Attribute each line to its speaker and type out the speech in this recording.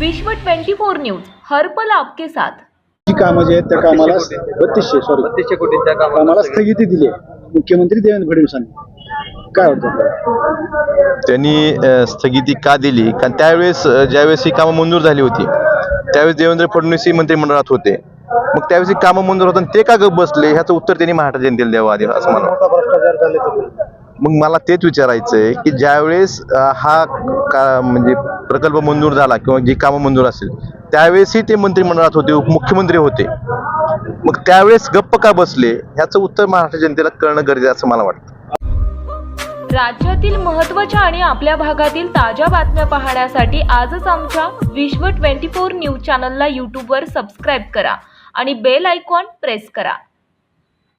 Speaker 1: विश्व 24 न्यूज हर्पल आपके साथ.
Speaker 2: जी कामं जी आहेत त्या कामाला बत्तीसशे सॉरी
Speaker 3: बत्तीसशे कोटींच्या
Speaker 2: कामाला
Speaker 3: कामाला
Speaker 2: स्थगिती दिली आहे. मुख्यमंत्री देवेंद्र फडणवीसांनी काय वाटतं आपल्याला?
Speaker 4: त्यांनी अ, स्थगिती का दिली? कारण त्यावेळेस अ, ज्यावेळेस ही कामं मंजूर झाली होती त्यावेळेस देवेंद्र फडणवीस ही मंत्रिमंडळात होते. मग त्यावेळेस ही कामं मंजूर होताना ते का गप बसले? ह्याचं उत्तर त्यांनी महाराष्ट्र जनतेला द्यावं आधी असं मला वाटतं. मग मला तेच विचारायचंय की ज्यावेळेस अ, हा का म्हणजे प्रकल्प मंजूर झाला किंवा जी कामं मंजूर असेल त्यावेळेसही ते मंत्रिमंडळात होते उपमुख्यमंत्री होते. मग त्यावेळेस गप्प का बसले? ह्याचं उत्तर महाराष्ट्र जनतेला कळणं गरजेचं असं मला वाटतं.
Speaker 1: राज्यातील महत्त्वाच्या आणि आपल्या भागातील ताज्या बातम्या पाहण्यासाठी आजच आमच्या विश्व 24 न्यूज चॅनलला यूट्यूबवर सबस्क्राईब करा आणि बेल आयकॉन प्रेस करा.